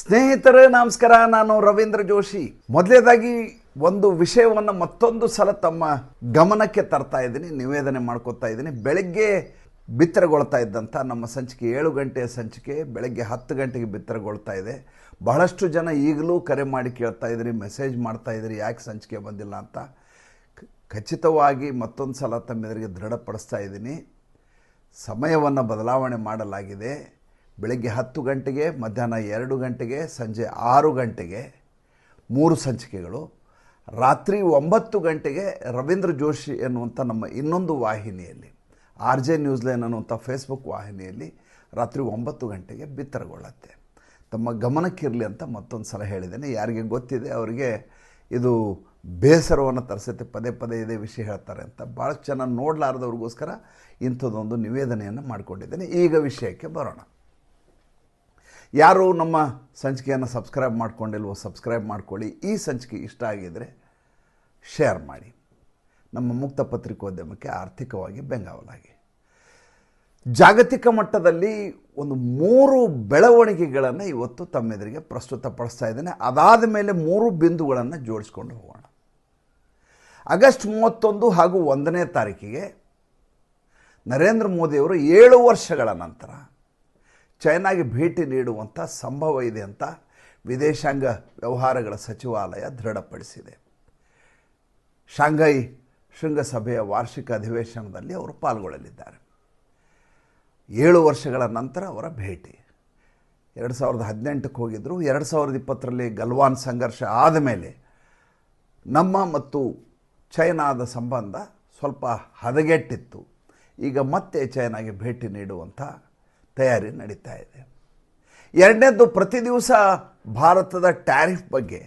ಸ್ನೇಹಿತರೇ, ನಮಸ್ಕಾರ. ನಾನು ರವೀಂದ್ರ ಜೋಶಿ. ಮೊದಲೇದಾಗಿ ಒಂದು ವಿಷಯವನ್ನು ಮತ್ತೊಂದು ಸಲ ತಮ್ಮ ಗಮನಕ್ಕೆ ತರ್ತಾ ಇದ್ದೀನಿ, ನಿವೇದನೆ ಮಾಡ್ಕೋತಾ ಇದ್ದೀನಿ. ಬೆಳಗ್ಗೆ ಬಿತ್ತರಗೊಳ್ತಾ ಇದ್ದಂಥ ನಮ್ಮ ಸಂಚಿಕೆ, ಏಳು ಗಂಟೆಯ ಸಂಚಿಕೆ ಬೆಳಗ್ಗೆ ಹತ್ತು ಗಂಟೆಗೆ ಬಿತ್ತರಗೊಳ್ತಾ ಇದೆ. ಬಹಳಷ್ಟು ಜನ ಈಗಲೂ ಕರೆ ಮಾಡಿ ಕೇಳ್ತಾ ಇದ್ರಿ, ಮೆಸೇಜ್ ಮಾಡ್ತಾ ಇದ್ರಿ, ಯಾಕೆ ಸಂಚಿಕೆ ಬಂದಿಲ್ಲ ಅಂತ. ಖಚಿತವಾಗಿ ಮತ್ತೊಂದು ಸಲ ತಮ್ಮೆದುರಿಗೆ ದೃಢಪಡಿಸ್ತಾ ಇದ್ದೀನಿ. ಸಮಯವನ್ನು ಬದಲಾವಣೆ ಮಾಡಲಾಗಿದೆ. ಬೆಳಗ್ಗೆ ಹತ್ತು ಗಂಟೆಗೆ, ಮಧ್ಯಾಹ್ನ ಎರಡು ಗಂಟೆಗೆ, ಸಂಜೆ ಆರು ಗಂಟೆಗೆ ಮೂರು ಸಂಚಿಕೆಗಳು, ರಾತ್ರಿ ಒಂಬತ್ತು ಗಂಟೆಗೆ ರವೀಂದ್ರ ಜೋಶಿ ಎನ್ನುವಂಥ ನಮ್ಮ ಇನ್ನೊಂದು ವಾಹಿನಿಯಲ್ಲಿ, ಆರ್ ಜೆ ನ್ಯೂಸ್ಲೈನ್ ಅನ್ನುವಂಥ ಫೇಸ್ಬುಕ್ ವಾಹಿನಿಯಲ್ಲಿ ರಾತ್ರಿ ಒಂಬತ್ತು ಗಂಟೆಗೆ ಬಿತ್ತರಗೊಳ್ಳುತ್ತೆ. ತಮ್ಮ ಗಮನಕ್ಕಿರಲಿ ಅಂತ ಮತ್ತೊಂದು ಸಲ ಹೇಳಿದ್ದೇನೆ. ಯಾರಿಗೆ ಗೊತ್ತಿದೆ, ಅವರಿಗೆ ಇದು ಬೇಸರವನ್ನು ತರಿಸುತ್ತೆ. ಪದೇ ಪದೇ ಇದೇ ವಿಷಯ ಹೇಳ್ತಾರೆ ಅಂತ. ಭಾಳ ಜನ ನೋಡಲಾರ್ದವ್ರಿಗೋಸ್ಕರ ಇಂಥದ್ದೊಂದು ನಿವೇದನೆಯನ್ನು ಮಾಡಿಕೊಂಡಿದ್ದೇನೆ. ಈಗ ವಿಷಯಕ್ಕೆ ಬರೋಣ. ಯಾರು ನಮ್ಮ ಸಂಚಿಕೆಯನ್ನು ಸಬ್ಸ್ಕ್ರೈಬ್ ಮಾಡ್ಕೊಂಡಿಲ್ವೋ ಸಬ್ಸ್ಕ್ರೈಬ್ ಮಾಡ್ಕೊಳ್ಳಿ. ಈ ಸಂಚಿಕೆ ಇಷ್ಟ ಆಗಿದ್ದರೆ ಶೇರ್ ಮಾಡಿ. ನಮ್ಮ ಮುಕ್ತ ಪತ್ರಿಕೋದ್ಯಮಕ್ಕೆ ಆರ್ಥಿಕವಾಗಿ ಬೆಂಗಾವಲಾಗಿ. ಜಾಗತಿಕ ಮಟ್ಟದಲ್ಲಿ ಒಂದು ಮೂರು ಬೆಳವಣಿಗೆಗಳನ್ನು ಇವತ್ತು ತಮ್ಮೆದುರಿಗೆ ಪ್ರಸ್ತುತಪಡಿಸ್ತಾ ಇದ್ದೇನೆ. ಅದಾದ ಮೇಲೆ ಮೂರು ಬಿಂದುಗಳನ್ನು ಜೋಡಿಸ್ಕೊಂಡು ಹೋಗೋಣ. ಆಗಸ್ಟ್ ಮೂವತ್ತೊಂದು ಹಾಗೂ ಒಂದನೇ ತಾರೀಕಿಗೆ ನರೇಂದ್ರ ಮೋದಿಯವರು ಏಳು ವರ್ಷಗಳ ನಂತರ ಚೈನಾಗೆ ಭೇಟಿ ನೀಡುವಂಥ ಸಂಭವ ಇದೆ ಅಂತ ವಿದೇಶಾಂಗ ವ್ಯವಹಾರಗಳ ಸಚಿವಾಲಯ ದೃಢಪಡಿಸಿದೆ. ಶಾಂಘೈ ಶೃಂಗಸಭೆಯ ವಾರ್ಷಿಕ ಅಧಿವೇಶನದಲ್ಲಿ ಅವರು ಪಾಲ್ಗೊಳ್ಳಲಿದ್ದಾರೆ. ಏಳು ವರ್ಷಗಳ ನಂತರ ಅವರ ಭೇಟಿ. ಎರಡು ಸಾವಿರದ ಹದಿನೆಂಟಕ್ಕೆ ಹೋಗಿದ್ದರು ಎರಡು ಸಾವಿರದ ಇಪ್ಪತ್ತರಲ್ಲಿ ಗಲ್ವಾನ್ ಸಂಘರ್ಷ ಆದ ಮೇಲೆ ನಮ್ಮ ಮತ್ತು ಚೈನಾದ ಸಂಬಂಧ ಸ್ವಲ್ಪ ಹದಗೆಟ್ಟಿತ್ತು. ಈಗ ಮತ್ತೆ ಚೈನಾಗೆ ಭೇಟಿ ನೀಡುವಂಥ ತಯಾರಿ ನಡೀತಾ ಇದೆ. ಎರಡನೇದು ಪ್ರತಿ ದಿವಸ ಭಾರತದ ಟ್ಯಾರಿಫ್ ಬಗ್ಗೆ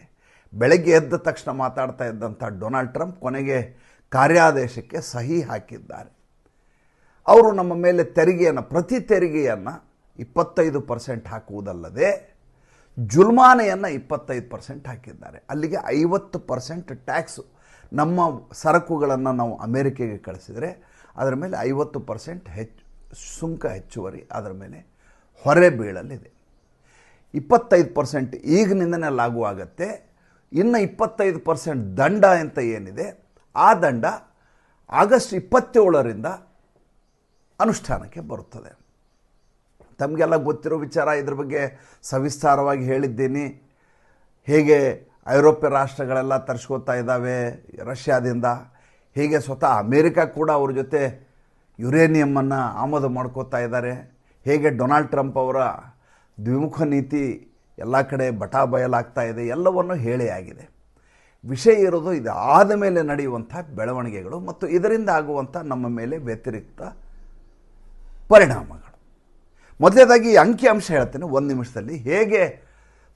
ಬೆಳಗ್ಗೆ ಎದ್ದ ತಕ್ಷಣ ಮಾತಾಡ್ತಾ ಇದ್ದಂಥ ಡೊನಾಲ್ಡ್ ಟ್ರಂಪ್ ಕೊನೆಗೆ ಕಾರ್ಯಾದೇಶಕ್ಕೆ ಸಹಿ ಹಾಕಿದ್ದಾರೆ. ಅವರು ನಮ್ಮ ಮೇಲೆ ತೆರಿಗೆಯನ್ನು, ಪ್ರತಿ ತೆರಿಗೆಯನ್ನು ಇಪ್ಪತ್ತೈದು ಪರ್ಸೆಂಟ್ ಹಾಕುವುದಲ್ಲದೆ ಜುಲ್ಮಾನೆಯನ್ನು ಇಪ್ಪತ್ತೈದು ಪರ್ಸೆಂಟ್ ಹಾಕಿದ್ದಾರೆ. ಅಲ್ಲಿಗೆ ಐವತ್ತು ಪರ್ಸೆಂಟ್ ಟ್ಯಾಕ್ಸು ನಮ್ಮ ಸರಕುಗಳನ್ನು ನಾವು ಅಮೇರಿಕೆಗೆ ಕಳಿಸಿದರೆ ಅದರ ಮೇಲೆ ಐವತ್ತು ಪರ್ಸೆಂಟ್ ಹೆಚ್ಚು ಸುಂಕ ಹೆಚ್ಚುವರಿ ಅದರ ಮೇಲೆ ಹೊರೆ ಬೀಳಲಿದೆ. ಇಪ್ಪತ್ತೈದು ಪರ್ಸೆಂಟ್ ಈಗಿನಿಂದನೇ ಲಾಗು ಆಗುತ್ತೆ. ಇನ್ನು ಇಪ್ಪತ್ತೈದು ಪರ್ಸೆಂಟ್ ದಂಡ ಅಂತ ಏನಿದೆ, ಆ ದಂಡ ಆಗಸ್ಟ್ ಇಪ್ಪತ್ತೇಳರಿಂದ ಅನುಷ್ಠಾನಕ್ಕೆ ಬರುತ್ತದೆ. ತಮಗೆಲ್ಲ ಗೊತ್ತಿರೋ ವಿಚಾರ, ಇದ್ರ ಬಗ್ಗೆ ಸವಿಸ್ತಾರವಾಗಿ ಹೇಳಿದ್ದೀನಿ. ಹೇಗೆ ಐರೋಪ್ಯ ರಾಷ್ಟ್ರಗಳೆಲ್ಲ ತರಿಸ್ಕೋತಾ ಇದ್ದಾವೆ ರಷ್ಯಾದಿಂದ, ಹೀಗೆ ಸ್ವತಃ ಅಮೇರಿಕಾ ಕೂಡ ಅವ್ರ ಜೊತೆ ಯುರೇನಿಯಮನ್ನು ಆಮದು ಮಾಡ್ಕೋತಾ ಇದ್ದಾರೆ. ಹೇಗೆ ಡೊನಾಲ್ಡ್ ಟ್ರಂಪ್ ಅವರ ದ್ವಿಮುಖ ನೀತಿ ಎಲ್ಲ ಕಡೆ ಬಟಾ ಬಯಲಾಗ್ತಾ ಇದೆ, ಎಲ್ಲವನ್ನು ಹೇಳಿ ಆಗಿದೆ. ವಿಷಯ ಇರೋದು ಇದು ಆದ ಮೇಲೆ ನಡೆಯುವಂಥ ಬೆಳವಣಿಗೆಗಳು ಮತ್ತು ಇದರಿಂದ ಆಗುವಂಥ ನಮ್ಮ ಮೇಲೆ ವ್ಯತಿರಿಕ್ತ ಪರಿಣಾಮಗಳು. ಮೊದಲನೇದಾಗಿ ಅಂಕಿ ಅಂಕಿಅಂಶ ಹೇಳ್ತೇನೆ, ಒಂದು ನಿಮಿಷದಲ್ಲಿ ಹೇಗೆ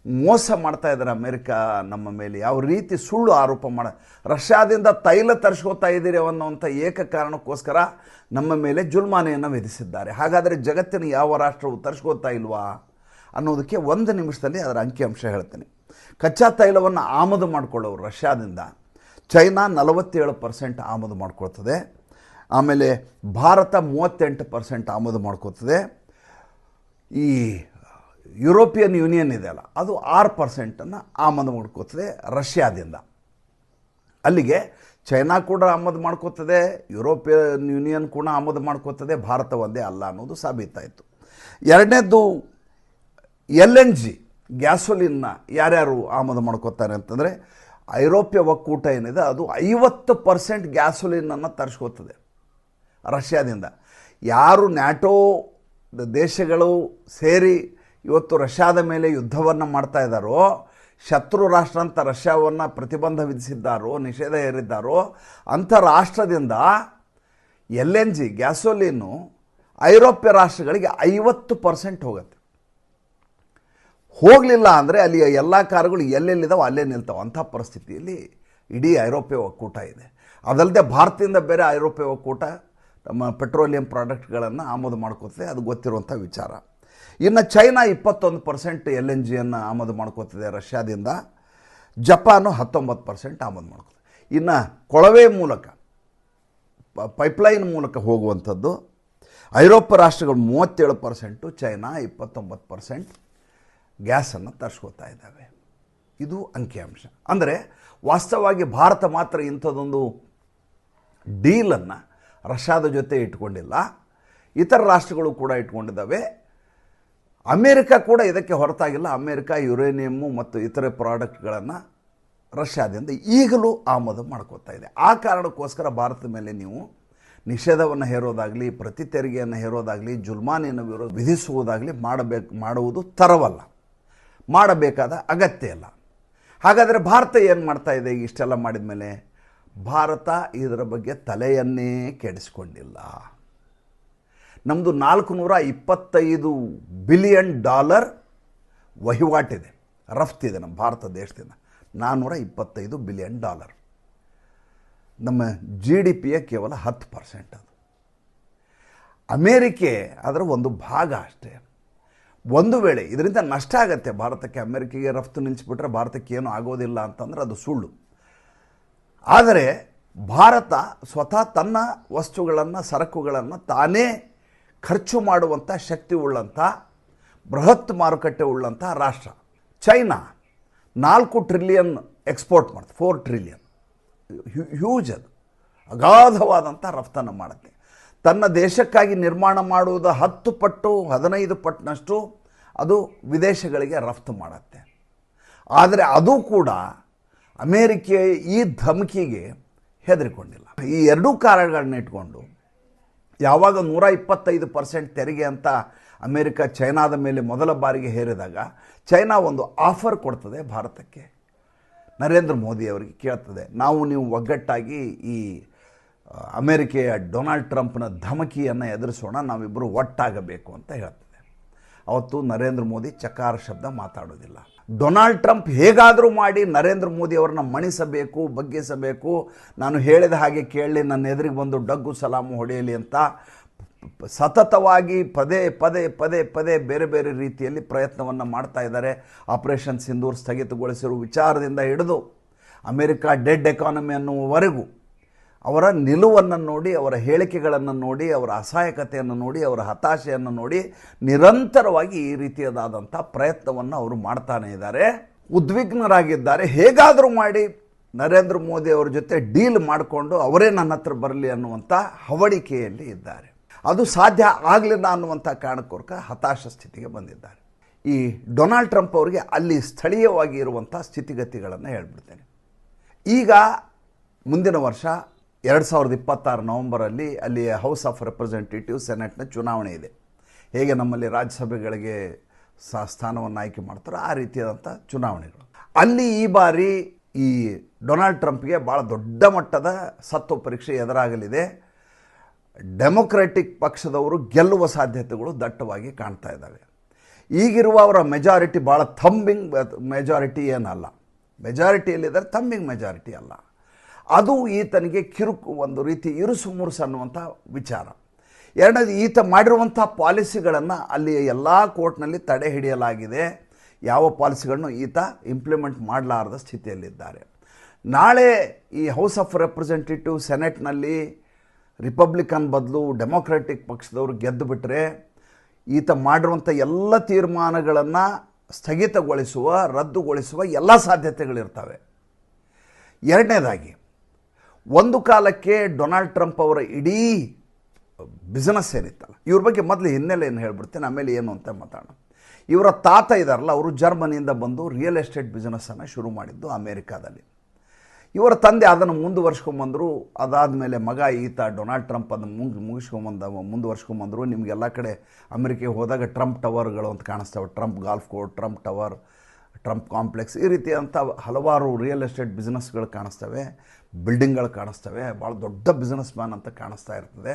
ಮೋಸ ಮಾಡ್ತಾ ಇದ್ದಾರೆ ಅಮೆರಿಕ ನಮ್ಮ ಮೇಲೆ. ಯಾವ ರೀತಿ ಸುಳ್ಳು ಆರೋಪ ಮಾಡ, ರಷ್ಯಾದಿಂದ ತೈಲ ತರಿಸ್ಕೋತಾ ಇದ್ದೀರಿ ಅನ್ನೋಂಥ ಏಕ ಕಾರಣಕ್ಕೋಸ್ಕರ ನಮ್ಮ ಮೇಲೆ ಜುಲ್ಮಾನೆಯನ್ನು ವಿಧಿಸಿದ್ದಾರೆ. ಹಾಗಾದರೆ ಜಗತ್ತಿನ ಯಾವ ರಾಷ್ಟ್ರವು ತರಿಸ್ಕೋತಾ ಇಲ್ವಾ ಅನ್ನೋದಕ್ಕೆ ಒಂದು ನಿಮಿಷದಲ್ಲಿ ಅದರ ಅಂಕಿಅಂಶ ಹೇಳ್ತೀನಿ. ಕಚ್ಚಾ ತೈಲವನ್ನು ಆಮದು ಮಾಡಿಕೊಳ್ಳೋರು ರಷ್ಯಾದಿಂದ ಚೈನಾ ನಲವತ್ತೇಳು ಪರ್ಸೆಂಟ್ ಆಮದು ಮಾಡ್ಕೊಳ್ತದೆ. ಆಮೇಲೆ ಭಾರತ ಮೂವತ್ತೆಂಟು ಪರ್ಸೆಂಟ್ ಆಮದು ಮಾಡ್ಕೋತದೆ ಈ ಯುರೋಪಿಯನ್ ಯೂನಿಯನ್ ಇದೆಯಲ್ಲ ಅದು ಆರು ಪರ್ಸೆಂಟನ್ನು ಆಮದು ಮಾಡ್ಕೋತದೆ ರಷ್ಯಾದಿಂದ. ಅಲ್ಲಿಗೆ ಚೈನಾ ಕೂಡ ಆಮದು ಮಾಡ್ಕೋತದೆ, ಯುರೋಪಿಯನ್ ಯೂನಿಯನ್ ಕೂಡ ಆಮದು ಮಾಡ್ಕೋತದೆ, ಭಾರತ ಒಂದೇ ಅಲ್ಲ ಅನ್ನೋದು ಸಾಬೀತಾಯಿತು ಎರಡನೇದು ಎಲ್ ಎನ್ ಜಿ, ಗ್ಯಾಸೋಲಿನ್ನ ಯಾರ್ಯಾರು ಆಮದು ಮಾಡ್ಕೋತಾರೆ ಅಂತಂದರೆ, ಐರೋಪ್ಯ ಒಕ್ಕೂಟ ಏನಿದೆ, ಅದು ಐವತ್ತು ಪರ್ಸೆಂಟ್ ಗ್ಯಾಸೋಲಿನನ್ನು ತರಿಸ್ಕೋತದೆ ರಷ್ಯಾದಿಂದ. ಯಾರು ನ್ಯಾಟೋ ದೇಶಗಳು ಸೇರಿ ಇವತ್ತು ರಷ್ಯಾದ ಮೇಲೆ ಯುದ್ಧವನ್ನು ಮಾಡ್ತಾ ಇದ್ದಾರೋ, ಶತ್ರು ರಾಷ್ಟ್ರ ಅಂತ ರಷ್ಯಾವನ್ನು ಪ್ರತಿಬಂಧ ವಿಧಿಸಿದ್ದಾರೋ, ನಿಷೇಧ ಹೇರಿದ್ದಾರೋ, ಅಂಥ ರಾಷ್ಟ್ರದಿಂದ ಎಲ್ ಎನ್ ಜಿ, ಗ್ಯಾಸೋಲಿನ್ನು ಐರೋಪ್ಯ ರಾಷ್ಟ್ರಗಳಿಗೆ ಐವತ್ತು ಪರ್ಸೆಂಟ್ ಹೋಗುತ್ತೆ. ಹೋಗಲಿಲ್ಲ ಅಂದರೆ ಅಲ್ಲಿಯ ಎಲ್ಲ ಕಾರುಗಳು ಎಲ್ಲೆಲ್ಲಿದ್ದಾವೆ ಅಲ್ಲೇ ನಿಲ್ತಾವೆ. ಅಂಥ ಪರಿಸ್ಥಿತಿಯಲ್ಲಿ ಇಡೀ ಐರೋಪ್ಯ ಒಕ್ಕೂಟ ಇದೆ. ಅದಲ್ಲದೆ ಭಾರತದಿಂದ ಬೇರೆ ಐರೋಪ್ಯ ಒಕ್ಕೂಟ ನಮ್ಮ ಪೆಟ್ರೋಲಿಯಂ ಪ್ರಾಡಕ್ಟ್ಗಳನ್ನು ಆಮದು ಮಾಡ್ಕೊತದೆ. ಅದು ಗೊತ್ತಿರುವಂಥ ವಿಚಾರ. ಇನ್ನು ಚೈನಾ ಇಪ್ಪತ್ತೊಂದು ಪರ್ಸೆಂಟ್ ಎಲ್ ಎನ್ ಜಿಯನ್ನು ಆಮದು ಮಾಡ್ಕೋತಿದೆ ರಷ್ಯಾದಿಂದ. ಜಪಾನು ಹತ್ತೊಂಬತ್ತು ಪರ್ಸೆಂಟ್ ಆಮದು ಮಾಡ್ಕೋತದೆ. ಇನ್ನು ಕೊಳವೆ ಮೂಲಕ ಪೈಪ್ಲೈನ್ ಮೂಲಕ ಹೋಗುವಂಥದ್ದು, ಐರೋಪ್ಯ ರಾಷ್ಟ್ರಗಳು ಮೂವತ್ತೇಳು ಪರ್ಸೆಂಟು ಚೈನಾ ಇಪ್ಪತ್ತೊಂಬತ್ತು ಪರ್ಸೆಂಟ್ ಗ್ಯಾಸನ್ನು ತರಿಸ್ಕೋತಾ ಇದ್ದಾವೆ. ಇದು ಅಂಕಿಅಂಶ. ಅಂದರೆ ವಾಸ್ತವವಾಗಿ ಭಾರತ ಮಾತ್ರ ಇಂಥದ್ದೊಂದು ಡೀಲನ್ನು ರಷ್ಯಾದ ಜೊತೆ ಇಟ್ಕೊಂಡಿಲ್ಲ. ಇತರ ರಾಷ್ಟ್ರಗಳು ಕೂಡ ಇಟ್ಕೊಂಡಿದ್ದಾವೆ. ಅಮೇರಿಕ ಕೂಡ ಇದಕ್ಕೆ ಹೊರತಾಗಿಲ್ಲ. ಅಮೇರಿಕ ಯುರೇನಿಯಮ್ಮು ಮತ್ತು ಇತರೆ ಪ್ರಾಡಕ್ಟ್ಗಳನ್ನು ರಷ್ಯಾದಿಂದ ಈಗಲೂ ಆಮದು ಮಾಡ್ಕೋತಾ ಇದೆ. ಆ ಕಾರಣಕ್ಕೋಸ್ಕರ ಭಾರತದ ಮೇಲೆ ನೀವು ನಿಷೇಧವನ್ನು ಹೇರೋದಾಗಲಿ, ಪ್ರತಿ ತೆರಿಗೆಯನ್ನು ಹೇರೋದಾಗಲಿ, ಜುಲ್ಮಾನಿಯನ್ನು ವಿರೋ ವಿಧಿಸುವುದಾಗಲಿ ಮಾಡಬೇಕು, ಮಾಡುವುದು ತರವಲ್ಲ. ಮಾಡಬೇಕಾದ ಅಗತ್ಯ ಇಲ್ಲ. ಹಾಗಾದರೆ ಭಾರತ ಏನು ಮಾಡ್ತಾ ಇದೆ? ಇಷ್ಟೆಲ್ಲ ಮಾಡಿದ ಮೇಲೆ ಭಾರತ ಇದರ ಬಗ್ಗೆ ತಲೆಯನ್ನೇ ಕೆಡಿಸ್ಕೊಂಡಿಲ್ಲ. ನಮ್ಮದು ನಾಲ್ಕು ನೂರ ಇಪ್ಪತ್ತೈದು ಬಿಲಿಯನ್ ಡಾಲರ್ ವಹಿವಾಟಿದೆ ರಫ್ತಿದೆ ನಮ್ಮ ಭಾರತ ದೇಶದಿಂದ. ನಾನ್ನೂರ ಇಪ್ಪತ್ತೈದು ಬಿಲಿಯನ್ ಡಾಲರ್. ನಮ್ಮ ಜಿ ಡಿ ಪಿಯ ಕೇವಲ ಹತ್ತು ಪರ್ಸೆಂಟ್ ಅದು. ಅಮೇರಿಕೆ ಅದರ ಒಂದು ಭಾಗ ಅಷ್ಟೇ. ಒಂದು ವೇಳೆ ಇದರಿಂದ ನಷ್ಟ ಆಗತ್ತೆ, ಭಾರತಕ್ಕೆ ಅಮೇರಿಕೆಗೆ ರಫ್ತು ನಿಲ್ಲಿಸಿಬಿಟ್ರೆ ಭಾರತಕ್ಕೆ ಏನೂ ಆಗೋದಿಲ್ಲ ಅಂತಂದ್ರೆ ಅದು ಸುಳ್ಳು. ಆದರೆ ಭಾರತ ಸ್ವತಃ ತನ್ನ ವಸ್ತುಗಳನ್ನು, ಸರಕುಗಳನ್ನು ತಾನೇ ಖರ್ಚು ಮಾಡುವಂಥ ಶಕ್ತಿ ಉಳ್ಳಂಥ ಬೃಹತ್ ಮಾರುಕಟ್ಟೆ ಉಳ್ಳಂಥ ರಾಷ್ಟ್ರ. ಚೈನಾ ನಾಲ್ಕು ಟ್ರಿಲಿಯನ್ ಎಕ್ಸ್ಪೋರ್ಟ್ ಮಾಡುತ್ತೆ ಫೋರ್ ಟ್ರಿಲಿಯನ್ ಹ್ಯೂಜ್ ಅದು. ಅಗಾಧವಾದಂಥ ರಫ್ತನ್ನು ಮಾಡುತ್ತೆ. ತನ್ನ ದೇಶಕ್ಕಾಗಿ ನಿರ್ಮಾಣ ಮಾಡುವುದು ಹತ್ತು ಪಟ್ಟು, ಹದಿನೈದು ಪಟ್ಟಿನಷ್ಟು ಅದು ವಿದೇಶಗಳಿಗೆ ರಫ್ತು ಮಾಡುತ್ತೆ. ಆದರೆ ಅದು ಕೂಡ ಅಮೇರಿಕೆಯ ಈ ಧಮಕಿಗೆ ಹೆದರಿಕೊಂಡಿಲ್ಲ. ಈ ಎರಡೂ ಕಾರಣಗಳನ್ನ ಇಟ್ಕೊಂಡು ಯಾವಾಗ ನೂರ ಇಪ್ಪತ್ತೈದು ಪರ್ಸೆಂಟ್ ತೆರಿಗೆ ಅಂತ ಅಮೇರಿಕ, ಚೈನಾದ ಮೇಲೆ ಮೊದಲ ಬಾರಿಗೆ ಹೇರಿದಾಗ ಚೈನಾ ಒಂದು ಆಫರ್ ಕೊಡ್ತದೆ ಭಾರತಕ್ಕೆ. ನರೇಂದ್ರ ಮೋದಿ ಅವರಿಗೆ ಕೇಳ್ತದೆ, ನಾವು ನೀವು ಒಗ್ಗಟ್ಟಾಗಿ ಈ ಅಮೆರಿಕೆಯ ಡೊನಾಲ್ಡ್ ಟ್ರಂಪ್ನ ಧಮಕಿಯನ್ನು ಎದುರಿಸೋಣ ನಾವಿಬ್ಬರು ಒಟ್ಟಾಗಬೇಕು ಅಂತ ಹೇಳ್ತದೆ. ಅವತ್ತು ನರೇಂದ್ರ ಮೋದಿ ಚಕಾರ ಶಬ್ದ ಮಾತಾಡೋದಿಲ್ಲ. ಡೊನಾಲ್ಡ್ ಟ್ರಂಪ್ ಹೇಗಾದರೂ ಮಾಡಿ ನರೇಂದ್ರ ಮೋದಿ ಅವ್ರನ್ನ ಮಣಿಸಬೇಕು, ಬಗ್ಗಿಸಬೇಕು. ನಾನು ಹೇಳಿದ ಹಾಗೆ ಕೇಳಲಿ ನನ್ನ ಎದುರಿಗೆ ಬಂದು ಡಗ್ಗು ಸಲಾಮು ಹೊಡೆಯಲಿ ಅಂತ ಸತತವಾಗಿ ಪದೇ ಪದೇ ಪದೇ ಪದೇ ಬೇರೆ ಬೇರೆ ರೀತಿಯಲ್ಲಿ ಪ್ರಯತ್ನವನ್ನು ಮಾಡ್ತಾ ಇದ್ದಾರೆ. ಆಪರೇಷನ್ ಸಿಂಧೂರ್ ಸ್ಥಗಿತಗೊಳಿಸಿರುವ ವಿಚಾರದಿಂದ ಹಿಡಿದು ಅಮೆರಿಕ ಡೆಡ್ ಎಕಾನಮಿ ಅನ್ನುವವರೆಗೂ ಅವರ ನಿಲುವನ್ನು ನೋಡಿ, ಅವರ ಹೇಳಿಕೆಗಳನ್ನು ನೋಡಿ, ಅವರ ಅಸಹಾಯಕತೆಯನ್ನು ನೋಡಿ, ಅವರ ಹತಾಶೆಯನ್ನು ನೋಡಿ ನಿರಂತರವಾಗಿ ಈ ರೀತಿಯದಾದಂಥ ಪ್ರಯತ್ನವನ್ನು ಅವರು ಮಾಡ್ತಾನೆ ಇದ್ದಾರೆ. ಉದ್ವಿಗ್ನರಾಗಿದ್ದಾರೆ. ಹೇಗಾದರೂ ಮಾಡಿ ನರೇಂದ್ರ ಮೋದಿ ಅವರ ಜೊತೆ ಡೀಲ್ ಮಾಡಿಕೊಂಡು ಅವರೇ ನನ್ನ ಹತ್ರ ಬರಲಿ ಅನ್ನುವಂಥ ಹವಡಿಕೆಯಲ್ಲಿ ಇದ್ದಾರೆ. ಅದು ಸಾಧ್ಯ ಆಗಲಿಲ್ಲ ಅನ್ನುವಂಥ ಕಾರಣಕ್ಕೋರ್ಕ ಹತಾಶ ಸ್ಥಿತಿಗೆ ಬಂದಿದ್ದಾರೆ. ಈ ಡೊನಾಲ್ಡ್ ಟ್ರಂಪ್ ಅವರಿಗೆ ಅಲ್ಲಿ ಸ್ಥಳೀಯವಾಗಿ ಇರುವಂಥ ಸ್ಥಿತಿಗತಿಗಳನ್ನು ಹೇಳ್ಬಿಡ್ತೇನೆ. ಈಗ ಮುಂದಿನ ವರ್ಷ ಎರಡು ಸಾವಿರದ ಇಪ್ಪತ್ತಾರು ನವಂಬರಲ್ಲಿ ಅಲ್ಲಿ ಹೌಸ್ ಆಫ್ ರೆಪ್ರೆಸೆಂಟೇಟಿವ್ ಸೆನೆಟ್ನ ಚುನಾವಣೆ ಇದೆ. ಹೇಗೆ ನಮ್ಮಲ್ಲಿ ರಾಜ್ಯಸಭೆಗಳಿಗೆ ಸ ಸ್ಥಾನವನ್ನು ಆಯ್ಕೆ ಮಾಡ್ತಾರೋ ಆ ರೀತಿಯಾದಂಥ ಚುನಾವಣೆಗಳು. ಅಲ್ಲಿ ಈ ಬಾರಿ ಈ ಡೊನಾಲ್ಡ್ ಟ್ರಂಪ್ಗೆ ಭಾಳ ದೊಡ್ಡ ಮಟ್ಟದ ಸತ್ವ ಪರೀಕ್ಷೆ ಎದುರಾಗಲಿದೆ. ಡೆಮೊಕ್ರೆಟಿಕ್ ಪಕ್ಷದವರು ಗೆಲ್ಲುವ ಸಾಧ್ಯತೆಗಳು ದಟ್ಟವಾಗಿ ಕಾಣ್ತಾ ಇದ್ದಾವೆ. ಈಗಿರುವ ಅವರ ಮೆಜಾರಿಟಿ ಭಾಳ ಥಂಬಿಂಗ್ ಮೆಜಾರಿಟಿ ಏನಲ್ಲ. ಮೆಜಾರಿಟಿಯಲ್ಲಿದ್ದಾರೆ ಥಂಬಿಂಗ್ ಮೆಜಾರಿಟಿ ಅಲ್ಲ. ಅದು ಈತನಿಗೆ ಕಿರುಕು ಒಂದು ರೀತಿ ಇರುಸು ಮುರುಸು ಅನ್ನುವಂಥ ವಿಚಾರ. ಎರಡನೇದು, ಈತ ಮಾಡಿರುವಂಥ ಪಾಲಿಸಿಗಳನ್ನು ಅಲ್ಲಿ ಎಲ್ಲ ಕೋರ್ಟ್ನಲ್ಲಿ ತಡೆ ಹಿಡಿಯಲಾಗಿದೆ. ಯಾವ ಪಾಲಿಸಿಗಳನ್ನು ಈತ ಇಂಪ್ಲಿಮೆಂಟ್ ಮಾಡಲಾರದ ಸ್ಥಿತಿಯಲ್ಲಿದ್ದಾರೆ. ನಾಳೆ ಈ ಹೌಸ್ ಆಫ್ ರೆಪ್ರೆಸೆಂಟೇಟಿವ್ ಸೆನೆಟ್ನಲ್ಲಿ ರಿಪಬ್ಲಿಕನ್ ಬದಲು ಡೆಮೊಕ್ರೆಟಿಕ್ ಪಕ್ಷದವರು ಗೆದ್ದು ಬಿಟ್ಟರೆ ಈತ ಮಾಡಿರುವಂಥ ಎಲ್ಲ ತೀರ್ಮಾನಗಳನ್ನು ಸ್ಥಗಿತಗೊಳಿಸುವ, ರದ್ದುಗೊಳಿಸುವ ಎಲ್ಲ ಸಾಧ್ಯತೆಗಳಿರ್ತವೆ. ಎರಡನೇದಾಗಿ ಒಂದು ಕಾಲಕ್ಕೆ ಡೊನಾಲ್ಡ್ ಟ್ರಂಪ್ ಅವರ ಇಡೀ ಬಿಸ್ನೆಸ್ ಏನಿತ್ತಲ್ಲ, ಇವ್ರ ಬಗ್ಗೆ ಮೊದಲು ಹಿನ್ನೆಲೆ ಏನು ಹೇಳ್ಬಿಡ್ತೇನೆ, ಆಮೇಲೆ ಏನು ಅಂತ ಮಾತಾಡೋಣ. ಇವರ ತಾತ ಇದ್ದಾರಲ್ಲ ಅವರು ಜರ್ಮನಿಯಿಂದ ಬಂದು ರಿಯಲ್ ಎಸ್ಟೇಟ್ ಬಿಸ್ನೆಸ್ಸನ್ನು ಶುರು ಮಾಡಿದ್ದು ಅಮೇರಿಕಾದಲ್ಲಿ. ಇವರ ತಂದೆ ಅದನ್ನು ಮುಂದುವರ್ಸ್ಕೊಂಬಂದರು, ಅದಾದಮೇಲೆ ಮಗ ಈತ ಡೊನಾಲ್ಡ್ ಟ್ರಂಪ್ ಅದನ್ನು ಮುಗಿ ಮುಗಿಸ್ಕೊಂಬಂದ, ಮುಂದುವರ್ಸ್ಕೊಂಬಂದರು. ನಿಮಗೆಲ್ಲ ಕಡೆ ಅಮೆರಿಕೆಗೆ ಹೋದಾಗ ಟ್ರಂಪ್ ಟವರ್ಗಳು ಅಂತ ಕಾಣಿಸ್ತವೆ. Trump golf court, Trump tower, Trump complex ಈ ರೀತಿಯಂಥ ಹಲವಾರು ರಿಯಲ್ ಎಸ್ಟೇಟ್ ಬಿಸ್ನೆಸ್ಗಳು ಕಾಣಿಸ್ತವೆ. ಬಿಲ್ಡಿಂಗ್ಗಳು ಕಾಣಿಸ್ತವೆ, ಭಾಳ ದೊಡ್ಡ ಬಿಸ್ನೆಸ್ ಮ್ಯಾನ್ ಅಂತ ಕಾಣಿಸ್ತಾ ಇರ್ತದೆ.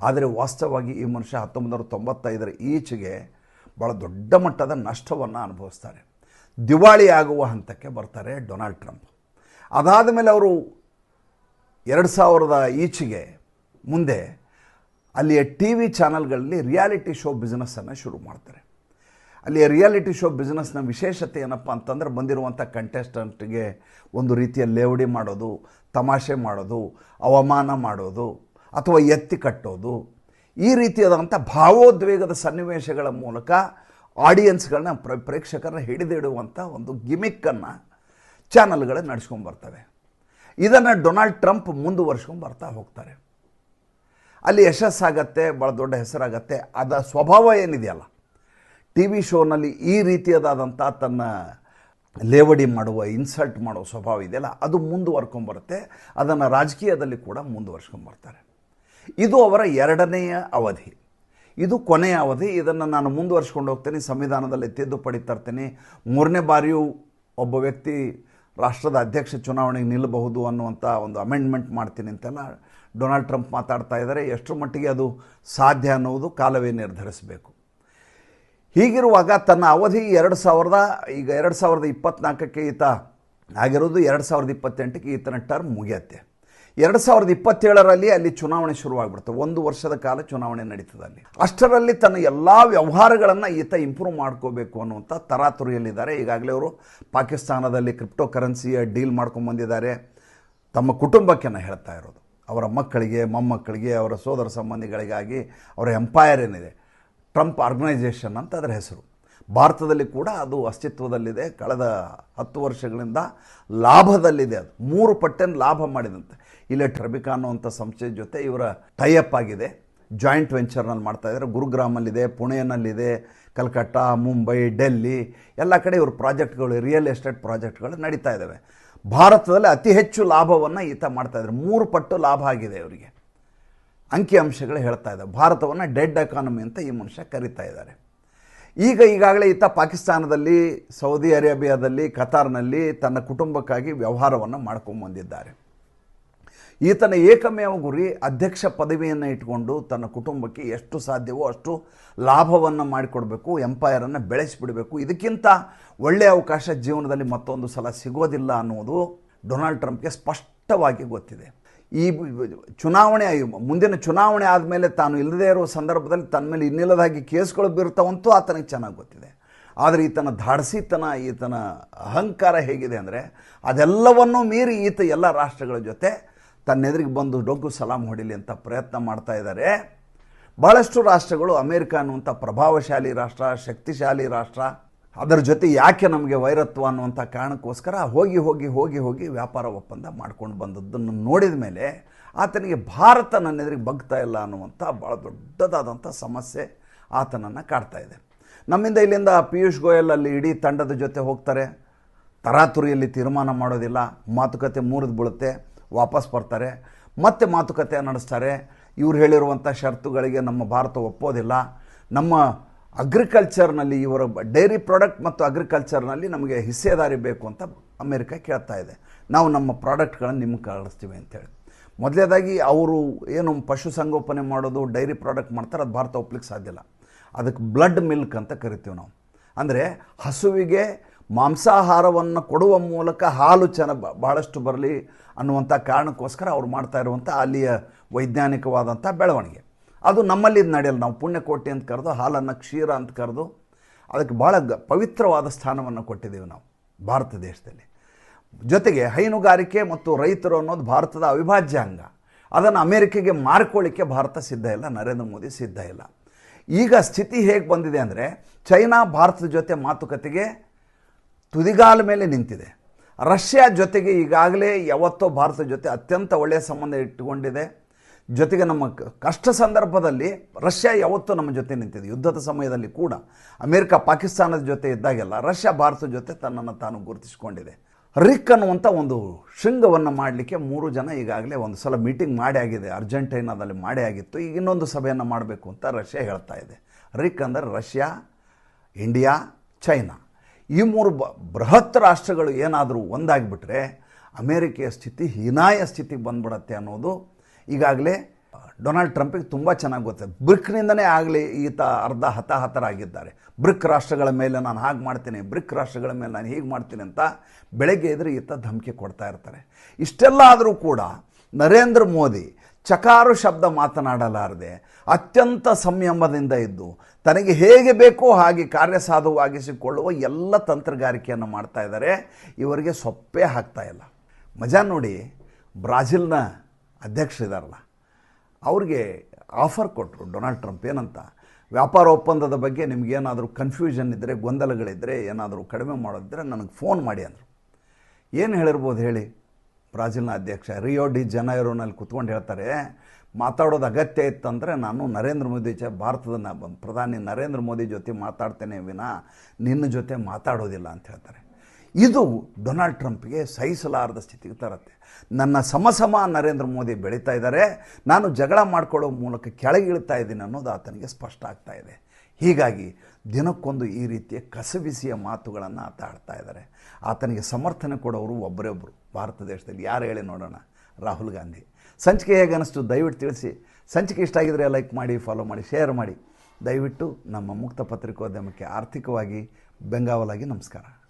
ಆದರೆ ವಾಸ್ತವವಾಗಿ ಈ ಮನುಷ್ಯ ಹತ್ತೊಂಬತ್ತು ನೂರ ತೊಂಬತ್ತೈದರ ಈಚೆಗೆ ಭಾಳ ದೊಡ್ಡ ಮಟ್ಟದ ನಷ್ಟವನ್ನು ಅನುಭವಿಸ್ತಾರೆ. ದಿವಾಳಿ ಆಗುವ ಹಂತಕ್ಕೆ ಬರ್ತಾರೆ ಡೊನಾಲ್ಡ್ ಟ್ರಂಪ್. ಅದಾದ ಮೇಲೆ ಅವರು ಎರಡು ಸಾವಿರದ ಈಚೆಗೆ ಮುಂದೆ ಅಲ್ಲಿಯ ಟಿ ವಿ ಚಾನಲ್ಗಳಲ್ಲಿ ರಿಯಾಲಿಟಿ ಶೋ ಬಿಸ್ನೆಸ್ಸನ್ನು ಶುರು ಮಾಡ್ತಾರೆ. ಅಲ್ಲಿಯ ರಿಯಾಲಿಟಿ ಶೋ ಬಿಸ್ನೆಸ್ನ ವಿಶೇಷತೆ ಏನಪ್ಪ ಅಂತಂದ್ರೆ ಬಂದಿರುವಂಥ ಕಂಟೆಸ್ಟೆಂಟ್ಗೆ ಒಂದು ರೀತಿಯ ಲೇವಡಿ ಮಾಡೋದು, ತಮಾಷೆ ಮಾಡೋದು, ಅವಮಾನ ಮಾಡೋದು, ಅಥವಾ ಎತ್ತಿ ಕಟ್ಟೋದು. ಈ ರೀತಿಯಾದಂಥ ಭಾವೋದ್ವೇಗದ ಸನ್ನಿವೇಶಗಳ ಮೂಲಕ ಆಡಿಯನ್ಸ್ಗಳನ್ನ ಪ್ರ, ಪ್ರೇಕ್ಷಕರನ್ನ ಹಿಡಿದಿಡುವಂಥ ಒಂದು ಗಿಮಿಕ್ಕನ್ನು ಚಾನಲ್ಗಳು ನಡೆಸ್ಕೊಂಡು ಬರ್ತವೆ. ಇದನ್ನು ಡೊನಾಲ್ಡ್ ಟ್ರಂಪ್ ಮುಂದುವರ್ಸ್ಕೊಂಡು ಬರ್ತಾ ಹೋಗ್ತಾರೆ. ಅಲ್ಲಿ ಯಶಸ್ಸಾಗತ್ತೆ ಭಾಳ ದೊಡ್ಡ ಹೆಸರಾಗತ್ತೆ, ಅದ ಸ್ವಭಾವ ಏನಿದೆಯಲ್ಲ ಟಿ ವಿ ಶೋನಲ್ಲಿ ಈ ರೀತಿಯದಾದಂಥ ತನ್ನ ಲೇವಡಿ ಮಾಡುವ, ಇನ್ಸಲ್ಟ್ ಮಾಡುವ ಸ್ವಭಾವ ಇದೆಯಲ್ಲ, ಅದು ಮುಂದುವರ್ಕೊಂಬರುತ್ತೆ. ಅದನ್ನು ರಾಜಕೀಯದಲ್ಲಿ ಕೂಡ ಮುಂದುವರ್ಸ್ಕೊಂಬರ್ತಾರೆ. ಇದು ಅವರ ಎರಡನೆಯ ಅವಧಿ. ಇದು ಕೊನೆಯ ಅವಧಿ. ಇದನ್ನು ನಾನು ಮುಂದುವರ್ಸ್ಕೊಂಡು ಹೋಗ್ತೇನೆ, ಸಂವಿಧಾನದಲ್ಲಿ ತಿದ್ದುಪಡಿ ತರ್ತೇನೆ. ಮೂರನೇ ಬಾರಿಯೂ ಒಬ್ಬ ವ್ಯಕ್ತಿ ರಾಷ್ಟ್ರದ ಅಧ್ಯಕ್ಷ ಚುನಾವಣೆಗೆ ನಿಲ್ಲಬಹುದು ಅನ್ನುವಂಥ ಒಂದು ಅಮೆಂಡ್ಮೆಂಟ್ ಮಾಡ್ತೀನಿ ಅಂತೆಲ್ಲ ಡೊನಾಲ್ಡ್ ಟ್ರಂಪ್ ಮಾತಾಡ್ತಾ ಇದ್ದಾರೆ. ಎಷ್ಟರ ಮಟ್ಟಿಗೆ ಅದು ಸಾಧ್ಯ ಅನ್ನುವುದು ಕಾಲವೇ ನಿರ್ಧರಿಸಬೇಕು. ಹೀಗಿರುವಾಗ ತನ್ನ ಅವಧಿ ಎರಡು ಸಾವಿರದ, ಈಗ ಎರಡು ಸಾವಿರದ ಇಪ್ಪತ್ತ್ನಾಲ್ಕಕ್ಕೆ ಈತ ಆಗಿರೋದು ಎರಡು ಸಾವಿರದ ಇಪ್ಪತ್ತೆಂಟಕ್ಕೆ ಈತನ ಟರ್ಮ್ ಮುಗಿಯತ್ತೆ. ಎರಡು ಸಾವಿರದ ಇಪ್ಪತ್ತೇಳರಲ್ಲಿ ಅಲ್ಲಿ ಚುನಾವಣೆ ಶುರುವಾಗ್ಬಿಡುತ್ತೆ ಒಂದು ವರ್ಷದ ಕಾಲ ಚುನಾವಣೆ ನಡೀತದೆ ಅಲ್ಲಿ. ಅಷ್ಟರಲ್ಲಿ ತನ್ನ ಎಲ್ಲ ವ್ಯವಹಾರಗಳನ್ನು ಈತ ಇಂಪ್ರೂವ್ ಮಾಡ್ಕೋಬೇಕು ಅನ್ನುವಂಥ ತರಾತುರಿಯಲ್ಲಿದ್ದಾರೆ. ಈಗಾಗಲೇ ಅವರು ಪಾಕಿಸ್ತಾನದಲ್ಲಿ ಕ್ರಿಪ್ಟೋ ಕರೆನ್ಸಿಯ ಡೀಲ್ ಮಾಡ್ಕೊಂಬಂದಿದ್ದಾರೆ. ತಮ್ಮ ಕುಟುಂಬಕ್ಕೆ ಹೇಳ್ತಾ ಇರೋದು. ಅವರ ಮಕ್ಕಳಿಗೆ, ಮೊಮ್ಮಕ್ಕಳಿಗೆ, ಅವರ ಸೋದರ ಸಂಬಂಧಿಗಳಿಗಾಗಿ ಅವರ ಎಂಪೈರ್ ಏನಿದೆ. ಟ್ರಂಪ್ ಆರ್ಗನೈಸೇಷನ್ ಅಂತ ಅದರ ಹೆಸರು. ಭಾರತದಲ್ಲಿ ಕೂಡ ಅದು ಅಸ್ತಿತ್ವದಲ್ಲಿದೆ. ಕಳೆದ ಹತ್ತು ವರ್ಷಗಳಿಂದ ಲಾಭದಲ್ಲಿದೆ ಅದು. ಮೂರು ಪಟ್ಟೆನ ಲಾಭ ಮಾಡಿದಂತೆ. ಇಲ್ಲೇ ಟ್ರಬಿಕಾ ಅನ್ನುವಂಥ ಸಂಸ್ಥೆ ಜೊತೆ ಇವರ ಟೈಅಪ್ ಆಗಿದೆ. ಜಾಯಿಂಟ್ ವೆಂಚರ್ನಲ್ಲಿ ಮಾಡ್ತಾ ಇದ್ದಾರೆ. ಗುರುಗ್ರಾಮಲ್ಲಿದೆ, ಪುಣೆಯಲ್ಲಿದೆ ಕಲ್ಕಟ್ಟಾ ಮುಂಬೈ, ಡೆಲ್ಲಿ. ಎಲ್ಲ ಕಡೆ ಇವರು ಪ್ರಾಜೆಕ್ಟ್ಗಳು, ರಿಯಲ್ ಎಸ್ಟೇಟ್ ಪ್ರಾಜೆಕ್ಟ್ಗಳು ನಡೀತಾ ಇದ್ದಾವೆ. ಭಾರತದಲ್ಲಿ ಅತಿ ಹೆಚ್ಚು ಲಾಭವನ್ನು ಈತ ಮಾಡ್ತಾ ಇದ್ದಾರೆ. ಮೂರು ಪಟ್ಟು ಲಾಭ ಆಗಿದೆ ಇವರಿಗೆ. ಅಂಕಿಅಂಶಗಳು ಹೇಳ್ತಾ ಇದ್ದಾವೆ ಭಾರತವನ್ನು ಡೆಡ್ ಎಕಾನಮಿ ಅಂತ ಈ ಮನುಷ್ಯ ಕರೀತಾ ಇದ್ದಾರೆ. ಈಗ ಈಗಾಗಲೇ ಈತ ಪಾಕಿಸ್ತಾನದಲ್ಲಿ, ಸೌದಿ ಅರೇಬಿಯಾದಲ್ಲಿ, ಕತಾರ್ನಲ್ಲಿ ತನ್ನ ಕುಟುಂಬಕ್ಕಾಗಿ ವ್ಯವಹಾರವನ್ನು ಮಾಡ್ಕೊಂಬಂದಿದ್ದಾರೆ ಈತನ ಏಕಮೇವ ಗುರಿ ಅಧ್ಯಕ್ಷ ಪದವಿಯನ್ನು ಇಟ್ಕೊಂಡು ತನ್ನ ಕುಟುಂಬಕ್ಕೆ ಎಷ್ಟು ಸಾಧ್ಯವೋ ಅಷ್ಟು ಲಾಭವನ್ನು ಮಾಡಿಕೊಡಬೇಕು, ಎಂಪೈರನ್ನು ಬೆಳೆಸಿಬಿಡಬೇಕು. ಇದಕ್ಕಿಂತ ಒಳ್ಳೆಯ ಅವಕಾಶ ಜೀವನದಲ್ಲಿ ಮತ್ತೊಂದು ಸಲ ಸಿಗೋದಿಲ್ಲ ಅನ್ನುವುದು ಡೊನಾಲ್ಡ್ ಟ್ರಂಪ್ಗೆ ಸ್ಪಷ್ಟವಾಗಿ ಗೊತ್ತಿದೆ. ಈ ಚುನಾವಣೆ ಮುಂದಿನ ಚುನಾವಣೆ ಆದಮೇಲೆ ತಾನು ಇಲ್ಲದೇ ಇರುವ ಸಂದರ್ಭದಲ್ಲಿ ತನ್ನ ಮೇಲೆ ಇನ್ನಿಲ್ಲದಾಗಿ ಕೇಸ್ಗಳು ಬೀರ್ತಾವಂತೂ ಆತನಿಗೆ ಚೆನ್ನಾಗಿ ಗೊತ್ತಿದೆ. ಆದರೆ ಈತನ ಧಾಡಸಿತನ, ಈತನ ಅಹಂಕಾರ ಹೇಗಿದೆ ಅಂದರೆ ಅದೆಲ್ಲವನ್ನೂ ಮೀರಿ ಈತ ಎಲ್ಲ ರಾಷ್ಟ್ರಗಳ ಜೊತೆ ತನ್ನೆದುರಿಗೆ ಬಂದು ಡೊಗ್ಗು ಸಲಾಂ ಹೊಡಿಲಿ ಅಂತ ಪ್ರಯತ್ನ ಮಾಡ್ತಾ ಇದ್ದಾರೆ. ಭಾಳಷ್ಟು ರಾಷ್ಟ್ರಗಳು ಅಮೇರಿಕ ಅನ್ನುವಂಥ ಪ್ರಭಾವಶಾಲಿ ರಾಷ್ಟ್ರ, ಶಕ್ತಿಶಾಲಿ ರಾಷ್ಟ್ರ ಅದರ ಜೊತೆ ಯಾಕೆ ನಮಗೆ ವೈರತ್ವ ಅನ್ನುವಂಥ ಕಾರಣಕ್ಕೋಸ್ಕರ ಹೋಗಿ ಹೋಗಿ ಹೋಗಿ ಹೋಗಿ ವ್ಯಾಪಾರ ಒಪ್ಪಂದ ಮಾಡ್ಕೊಂಡು ಬಂದದ್ದನ್ನು ನೋಡಿದ ಮೇಲೆ ಆತನಿಗೆ ಭಾರತ ನನ್ನ ಎದುರಿಗೆ ಬಗ್ತಾ ಇಲ್ಲ ಅನ್ನುವಂಥ ಭಾಳ ದೊಡ್ಡದಾದಂಥ ಸಮಸ್ಯೆ ಆತನನ್ನು ಕಾಡ್ತಾ ಇದೆ. ನಮ್ಮಿಂದ ಇಲ್ಲಿಂದ ಪಿಯೂಷ್ ಗೋಯಲ್ ಅಲ್ಲಿ ಇಡೀ ತಂಡದ ಜೊತೆ ಹೋಗ್ತಾರೆ. ತರಾತುರಿಯಲ್ಲಿ ತೀರ್ಮಾನ ಮಾಡೋದಿಲ್ಲ. ಮಾತುಕತೆ ಮೂರಿದು ಬೀಳುತ್ತೆ. ವಾಪಸ್ ಬರ್ತಾರೆ. ಮತ್ತೆ ಮಾತುಕತೆ ನಡೆಸ್ತಾರೆ. ಇವ್ರು ಹೇಳಿರುವಂಥ ಷರತ್ತುಗಳಿಗೆ ನಮ್ಮ ಭಾರತ ಒಪ್ಪೋದಿಲ್ಲ. ನಮ್ಮ ಅಗ್ರಿಕಲ್ಚರ್ನಲ್ಲಿ ಇವರ ಡೈರಿ ಪ್ರಾಡಕ್ಟ್ ಮತ್ತು ಅಗ್ರಿಕಲ್ಚರ್ನಲ್ಲಿ ನಮಗೆ ಹಿಸ್ಸೆದಾರಿ ಬೇಕು ಅಂತ ಅಮೇರಿಕ ಕೇಳ್ತಾ ಇದೆ. ನಾವು ನಮ್ಮ ಪ್ರಾಡಕ್ಟ್ಗಳನ್ನು ನಿಮ್ಗೆ ಕಳಿಸ್ತೀವಿ ಅಂತೇಳಿ ಮೊದಲೇದಾಗಿ ಅವರು ಏನು ಪಶುಸಂಗೋಪನೆ ಮಾಡೋದು ಡೈರಿ ಪ್ರಾಡಕ್ಟ್ ಮಾಡ್ತಾರೆ, ಅದು ಭಾರತ ಒಪ್ಲಿಕ್ಕೆ ಸಾಧ್ಯ ಇಲ್ಲ. ಅದಕ್ಕೆ ಬ್ಲಡ್ ಮಿಲ್ಕ್ ಅಂತ ಕರಿತೀವಿ ನಾವು. ಅಂದರೆ ಹಸುವಿಗೆ ಮಾಂಸಾಹಾರವನ್ನು ಕೊಡುವ ಮೂಲಕ ಹಾಲು ಚೆನ್ನ ಭಾಳಷ್ಟು ಬರಲಿ ಅನ್ನುವಂಥ ಕಾರಣಕ್ಕೋಸ್ಕರ ಅವ್ರು ಮಾಡ್ತಾ ಇರುವಂಥ ಅಲ್ಲಿಯ ವೈಜ್ಞಾನಿಕವಾದಂಥ ಬೆಳವಣಿಗೆ. ಅದು ನಮ್ಮಲ್ಲಿ ಇದು ನಡೆಯಲ್ಲ. ನಾವು ಪುಣ್ಯಕೋಟಿ ಅಂತ ಕರೆದು, ಹಾಲನ್ನು ಕ್ಷೀರ ಅಂತ ಕರೆದು, ಅದಕ್ಕೆ ಭಾಳ ಗ, ಪವಿತ್ರವಾದ ಸ್ಥಾನವನ್ನು ಕೊಟ್ಟಿದ್ದೀವಿ ನಾವು ಭಾರತ ದೇಶದಲ್ಲಿ. ಜೊತೆಗೆ ಹೈನುಗಾರಿಕೆ ಮತ್ತು ರೈತರು ಅನ್ನೋದು ಭಾರತದ ಅವಿಭಾಜ್ಯ ಅಂಗ. ಅದನ್ನು ಅಮೇರಿಕೆಗೆ ಮಾರ್ಕೊಳ್ಳಿಕ್ಕೆ ಭಾರತ ಸಿದ್ಧ ಇಲ್ಲ, ನರೇಂದ್ರ ಮೋದಿ ಸಿದ್ಧ ಇಲ್ಲ. ಈಗ ಸ್ಥಿತಿ ಹೇಗೆ ಬಂದಿದೆ ಅಂದರೆ, ಚೈನಾ ಭಾರತದ ಜೊತೆ ಮಾತುಕತೆಗೆ ತುದಿಗಾಲ ಮೇಲೆ ನಿಂತಿದೆ. ರಷ್ಯಾ ಜೊತೆಗೆ ಈಗಾಗಲೇ ಯಾವತ್ತೋ ಭಾರತದ ಜೊತೆ ಅತ್ಯಂತ ಒಳ್ಳೆಯ ಸಂಬಂಧ ಇಟ್ಟುಕೊಂಡಿದೆ. ಜೊತೆಗೆ ನಮ್ಮ ಕಷ್ಟ ಸಂದರ್ಭದಲ್ಲಿ ರಷ್ಯಾ ಯಾವತ್ತೂ ನಮ್ಮ ಜೊತೆ ನಿಂತಿದೆ. ಯುದ್ಧದ ಸಮಯದಲ್ಲಿ ಕೂಡ ಅಮೇರಿಕ ಪಾಕಿಸ್ತಾನದ ಜೊತೆ ಇದ್ದಾಗೆಲ್ಲ ರಷ್ಯಾ ಭಾರತದ ಜೊತೆ ತನ್ನನ್ನು ತಾನು ಗುರುತಿಸಿಕೊಂಡಿದೆ. ರಿಕ್ ಅನ್ನುವಂಥ ಒಂದು ಶೃಂಗವನ್ನು ಮಾಡಲಿಕ್ಕೆ ಮೂರು ಜನ ಈಗಾಗಲೇ ಒಂದು ಸಲ ಮೀಟಿಂಗ್ ಮಾಡಿ ಆಗಿದೆ. ಅರ್ಜೆಂಟೈನಾದಲ್ಲಿ ಮಾಡೇ ಆಗಿತ್ತು. ಈಗ ಇನ್ನೊಂದು ಸಭೆಯನ್ನು ಮಾಡಬೇಕು ಅಂತ ರಷ್ಯಾ ಹೇಳ್ತಾ ಇದೆ. ರಿಕ್ ಅಂದರೆ ರಷ್ಯಾ, ಇಂಡಿಯಾ, ಚೈನಾ. ಈ ಮೂರು ಬೃಹತ್ ರಾಷ್ಟ್ರಗಳು ಏನಾದರೂ ಒಂದಾಗಿಬಿಟ್ರೆ ಅಮೇರಿಕೆಯ ಸ್ಥಿತಿ ಹೀನಾಯ ಸ್ಥಿತಿಗೆ ಬಂದ್ಬಿಡತ್ತೆ ಅನ್ನೋದು ಈಗಾಗಲೇ ಡೊನಾಲ್ಡ್ ಟ್ರಂಪಿಗೆ ತುಂಬ ಚೆನ್ನಾಗಿ ಗೊತ್ತಿದೆ ಬ್ರಿಕ್ನಿಂದನೇ ಆಗಲಿ ಈತ ಅರ್ಧ ಹತಾಹತರಾಗಿದ್ದಾರೆ. ಬ್ರಿಕ್ ರಾಷ್ಟ್ರಗಳ ಮೇಲೆ ನಾನು ಹಾಗೆ ಮಾಡ್ತೀನಿ, ಬ್ರಿಕ್ ರಾಷ್ಟ್ರಗಳ ಮೇಲೆ ನಾನು ಹೀಗೆ ಮಾಡ್ತೀನಿ ಅಂತ ಬೆಳಗ್ಗೆ ಎದುರು ಈತ ಧಮಕಿ ಕೊಡ್ತಾ ಇರ್ತಾರೆ. ಇಷ್ಟೆಲ್ಲ ಆದರೂ ಕೂಡ ನರೇಂದ್ರ ಮೋದಿ ಚಕಾರು ಶಬ್ದ ಮಾತನಾಡಲಾರದೆ, ಅತ್ಯಂತ ಸಂಯಮದಿಂದ ಇದ್ದು, ತನಗೆ ಹೇಗೆ ಬೇಕೋ ಹಾಗೆ ಕಾರ್ಯಸಾಧುವಾಗಿಸಿಕೊಳ್ಳುವ ಎಲ್ಲ ತಂತ್ರಗಾರಿಕೆಯನ್ನು ಮಾಡ್ತಾ ಇದ್ದಾರೆ. ಇವರಿಗೆ ಸೊಪ್ಪೇ ಹಾಕ್ತಾ ಇಲ್ಲ. ಮಜಾ ನೋಡಿ ಬ್ರಾಜಿಲ್ನ ಅಧ್ಯಕ್ಷರಿದಾರಲ್ಲ. ಅವ್ರಿಗೆ ಆಫರ್ ಕೊಟ್ಟರು ಡೊನಾಲ್ಡ್ ಟ್ರಂಪ್. ಏನಂತ? ವ್ಯಾಪಾರ ಒಪ್ಪಂದದ ಬಗ್ಗೆ ನಿಮಗೇನಾದರೂ ಕನ್ಫ್ಯೂಷನ್ ಇದ್ದರೆ ಗೊಂದಲಗಳಿದ್ದರೆ ಏನಾದರೂ ಕಡಿಮೆ ಮಾಡೋದಿದ್ದರೆ ನನಗೆ ಫೋನ್ ಮಾಡಿ ಅಂದರು. ಏನು ಹೇಳಿರ್ಬೋದು ಹೇಳಿ? ಬ್ರಾಜಿಲ್ನ ಅಧ್ಯಕ್ಷ ರಿಯೋ ಡಿ ಜನೈರೋನಲ್ಲಿ ಕುತ್ಕೊಂಡು ಹೇಳ್ತಾರೆ, ಮಾತಾಡೋದು ಅಗತ್ಯ ಇತ್ತಂದರೆ ನಾನು ನರೇಂದ್ರ ಮೋದಿ ಜ ಭಾರತದ ಪ್ರಧಾನಿ ನರೇಂದ್ರ ಮೋದಿ ಜೊತೆ ಮಾತಾಡ್ತೇನೆ ವಿನ, ನಿನ್ನ ಜೊತೆ ಮಾತಾಡೋದಿಲ್ಲ ಅಂತ ಹೇಳ್ತಾರೆ. ಇದು ಡೊನಾಲ್ಡ್ ಟ್ರಂಪ್ಗೆ ಸಹಿಸಲಾರದ ಸ್ಥಿತಿಗೆ ತರುತ್ತೆ. ನನ್ನ ಸಮಸಮ ನರೇಂದ್ರ ಮೋದಿ ಬೆಳೀತಾ ಇದ್ದಾರೆ. ನಾನು ಜಗಳ ಮಾಡ್ಕೊಳ್ಳೋ ಮೂಲಕ ಕೆಳಗಿಳ್ತಾ ಇದ್ದೀನಿ ಅನ್ನೋದು ಆತನಿಗೆ ಸ್ಪಷ್ಟ ಆಗ್ತಾ ಇದೆ. ಹೀಗಾಗಿ ದಿನಕ್ಕೊಂದು ಈ ರೀತಿಯ ಕಸಬಿಸಿಯ ಮಾತುಗಳನ್ನು ಆತ ಆಡ್ತಾ ಇದ್ದಾರೆ. ಆತನಿಗೆ ಸಮರ್ಥನೆ ಕೊಡೋರು ಒಬ್ಬರೇ ಒಬ್ಬರು ಭಾರತ ದೇಶದಲ್ಲಿ ಯಾರು ಹೇಳಿ ನೋಡೋಣ? ರಾಹುಲ್ ಗಾಂಧಿ. ಸಂಚಿಕೆ ಹೇಗೆ ಅನ್ನಿಸ್ತು? ದಯವಿಟ್ಟು ತಿಳಿಸಿ. ಸಂಚಿಕೆ ಇಷ್ಟ ಆಗಿದ್ರೆ ಲೈಕ್ ಮಾಡಿ, ಫಾಲೋ ಮಾಡಿ, ಶೇರ್ ಮಾಡಿ. ದಯವಿಟ್ಟು ನಮ್ಮ ಮುಕ್ತ ಪತ್ರಿಕೋದ್ಯಮಕ್ಕೆ ಆರ್ಥಿಕವಾಗಿ ಬೆಂಗಾವಲಾಗಿ ನಮಸ್ಕಾರ.